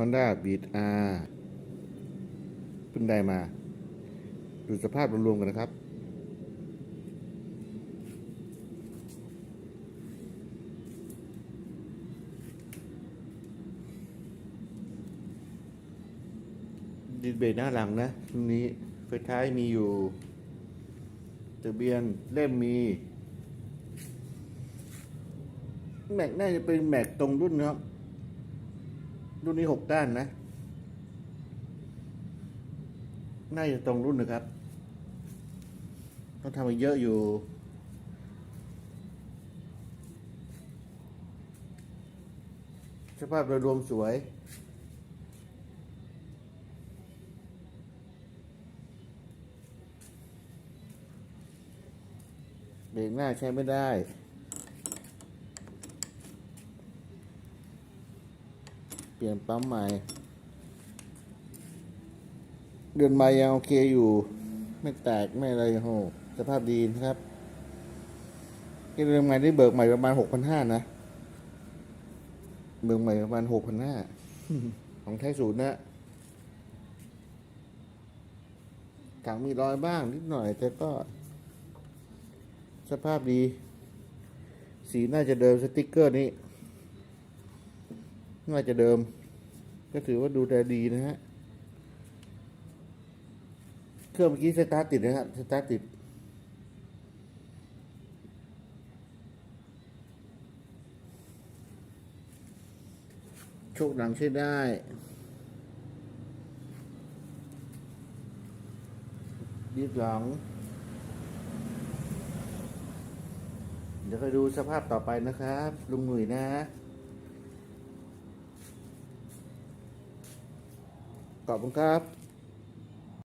Honda Beat R เพิ่งได้มา ดูสภาพรวมๆกันนะครับ ดิสเบรหน้าหลังนะตรงนี้ไฟท้ายมีอยู่ทะเบียนเล่มมี แม็กน่าจะเป็นแม็กตรงรุ่นนะครับ รุ่นนี้หกด้านนะ น่าจะตรงรุ่นนะครับต้องทำมาเยอะอยู่ สภาพโดยรวมสวยเบรกหน้าใช้ไม่ได้ เปลี่ยนปั๊มใหม่ เดือนใหม่ยังโอเคอยู่ ไม่แตกไม่อะไรโหสภาพดีนะครับที่เดือนใหม่ได้เบิกใหม่ประมาณหกพันห้านะ เบิกใหม่ประมาณหกพันห้าของไทยศูนย์นะถังมีรอยบ้างนิดหน่อย แต่ก็ สภาพดี สีน่าจะเดิมสติกเกอร์นี้ น่าจะเดิม ก็ถือว่าดูแลดีนะฮะ เครื่องเมื่อกี้สตาร์ติดนะครับสตาร์ติด โชคหลังใช้ได้ดีหลัง เดี๋ยวไปดูสภาพต่อไปนะครับ ลุงหนุ่ยนะ ขอบคุณครับ